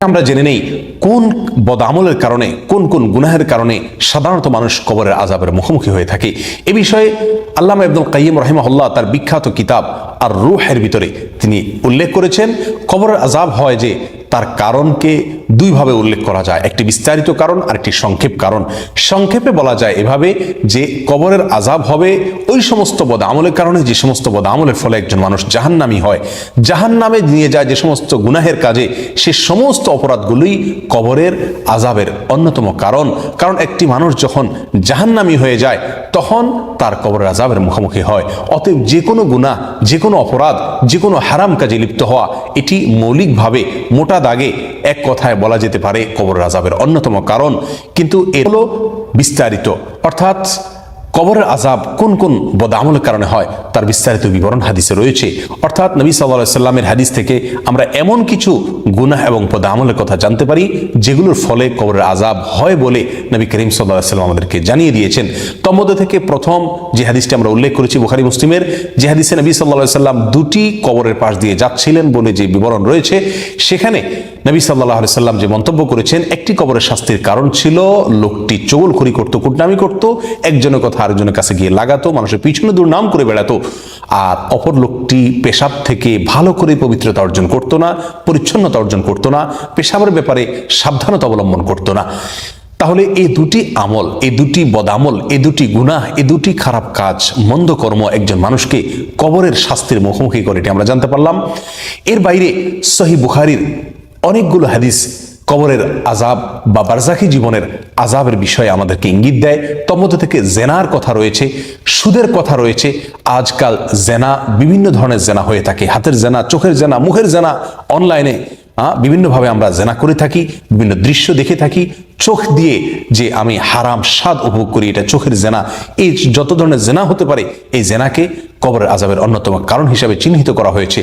আমরা জেনে নেই কোন বদামলের কারণে, কোন কোন গুনাহের কারণে সাধারণত মানুষ কবরের আজাবের মুখোমুখি হয়ে থাকে। এ বিষয়ে আল্লামা আব্দুল কাইম রহিমাহুল্লাহ তার বিখ্যাত কিতাব আর রুহের ভিতরে তিনি উল্লেখ করেছেন, কবরের আজাব হয় যে তার কারণকে দুইভাবে উল্লেখ করা যায়। একটি বিস্তারিত কারণ আর একটি সংক্ষেপ কারণ। সংক্ষেপে বলা যায় এভাবে যে কবরের আজাব হবে ওই সমস্ত বদ আমলের কারণে, যে সমস্ত বদ আমলের ফলে একজন মানুষ জাহান্নামি হয়। জাহান্নামে নিয়ে যায় যে সমস্ত গুনাহের কাজে, সে সমস্ত অপরাধগুলোই কবরের আজাবের অন্যতম কারণ। কারণ একটি মানুষ যখন জাহান্নামি হয়ে যায়, তখন তার কবরের আজাবের মুখোমুখি হয়। অতএব যে কোনো গুণা যে কোনো অপরাধ, যে কোনো হারাম কাজে লিপ্ত হওয়া, এটি মৌলিকভাবে মোটা দাগে এক কথায় বলা যেতে পারে কবর আজাবের অন্যতম কারণ, কিন্তু এ হলো বিস্তারিত। অর্থাৎ কবরের আজাব কোন কোন বদামলের কারণে হয়, তার বিস্তারিত বিবরণ হাদিসে রয়েছে। অর্থাৎ নবী সাল্লাহ সাল্লামের হাদিস থেকে আমরা এমন কিছু গুনাহ এবং বদামলের কথা জানতে পারি, যেগুলোর ফলে কবরের আজাব হয় বলে নবী করিম সাল্লাহ সাল্লাম আমাদেরকে জানিয়ে দিয়েছেন। তন্মধ্যে থেকে প্রথম যে হাদিসটি আমরা উল্লেখ করেছি বুখারি, মুসলিমের, যে হাদিসে নবী সাল্লাহ সাল্লাম দুটি কবরের পাশ দিয়ে যাচ্ছিলেন বলে যে বিবরণ রয়েছে, সেখানে নবী সাল্লাহ সাল্লাম যে মন্তব্য করেছেন, একটি কবরের শাস্তির কারণ ছিল লোকটি চগলখড়ি করতো, কুটনামি করতো, একজনের কথা আরেকজনের কাছে গিয়ে লাগাতো, মানুষের পিছনে দুর্নাম করে বেড়াতো। আর অপর লোকটি পেশাব থেকে ভালো করে পবিত্রতা অর্জন করতো না, পরিচ্ছন্নতা অর্জন করতো না, পেশাবের ব্যাপারে সাবধানতা অবলম্বন করতো না। তাহলে এই দুটি আমল এই দুটি বদামল এই দুটি গুনাহ এই দুটি খারাপ কাজ, মন্দ কর্ম একজন মানুষকে কবরের শাস্তির মুখোমুখি করে, এটি আমরা জানতে পারলাম। এর বাইরে সহি বুখারির অনেকগুলো হাদিস কবরের আজাব বা বারজাকি জীবনের আজাবের বিষয়ে আমাদেরকে ইঙ্গিত দেয়। তন্মধ্যে থেকে জেনার কথা রয়েছে, সুদের কথা রয়েছে। আজকাল জেনা বিভিন্ন ধরনের জেনা হয়ে থাকে। হাতের জেনা, চোখের জেনা, মুখের জেনা, অনলাইনে বিভিন্নভাবে আমরা জেনা করে থাকি, বিভিন্ন দৃশ্য দেখে থাকি। চোখ দিয়ে যে আমি হারাম স্বাদ উপভোগ করি, এটা চোখের জেনা, এই যত ধরনের জেনা হতে পারে, এই জেনাকে কবরের আজাবের অন্যতম কারণ হিসাবে চিহ্নিত করা হয়েছে।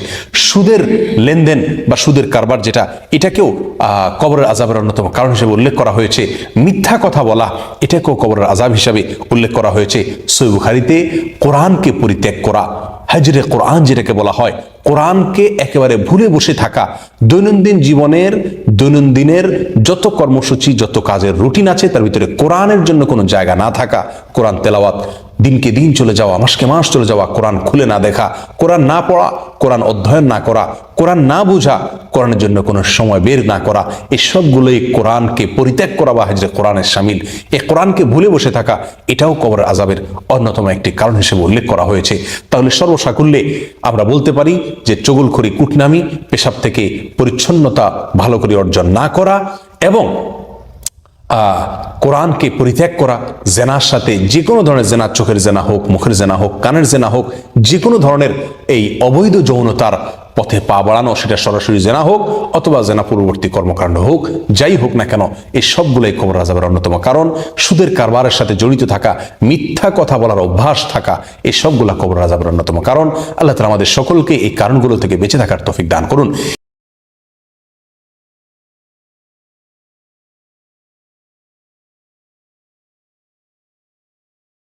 সুদের লেনদেন বা সুদের কারবার যেটা, এটাকেও কবরের আজাবের অন্যতম কারণ হিসেবে উল্লেখ করা হয়েছে। মিথ্যা কথা বলা, এটাকেও কবরের আজাব হিসাবে উল্লেখ করা হয়েছে। সৈবুখারিতে কোরআনকে পরিত্যাগ করা, হাজরে কোরআন যেটাকে বলা হয় কোরআনকে একেবারে ভুলে বসে থাকা দৈনন্দিন জীবনের, দৈনন্দিনের যত কর্মসূচি, যত কাজের রুটিন আছে, তার ভিতরে কোরআনের জন্য কোনো জায়গা না থাকা, কোরআন তেলাওয়াত দিনকে দিন চলে যাওয়া, মাসকে মাস চলে যাওয়া, কোরআন খুলে না দেখা, কোরআন না পড়া, কোরআন অধ্যয়ন না করা, কোরআন না বোঝা, কোরআনের জন্য কোনো সময় বের না করা, এই সবগুলোই কোরআনকে পরিত্যাগ করা বা হাজরে কোরআনের সামিল। এ কোরআনকে ভুলে বসে থাকা, এটাও কবর আজাবের অন্যতম একটি কারণ হিসেবে উল্লেখ করা হয়েছে। তাহলে সর্বসাকুল্যে আমরা বলতে পারি যে চগুলখড়ি কুটনামি, পেশাব থেকে পরিচ্ছন্নতা ভালো করে অর্জন না করা এবং কোরআনকে পরিত্যাগ করা, জেনার সাথে যে কোনো ধরনের জেনা চোখের জেনা হোক, মুখের জেনা হোক, কানের জেনা হোক যে কোনো ধরনের এই অবৈধ যৌনতার পথে পা বাড়ানো, সেটা সরাসরি জেনা হোক অথবা জেনা পূর্ববর্তী কর্মকাণ্ড হোক, যাই হোক না কেন এই সবগুলোই কবর আজাবের অন্যতম কারণ। সুদের কারবারের সাথে জড়িত থাকা, মিথ্যা কথা বলার অভ্যাস থাকা এই সবগুলা কবর আজাবের অন্যতম কারণ। আল্লাহ তালা আমাদের সকলকে এই কারণগুলো থেকে বেঁচে থাকার তফিক দান করুন।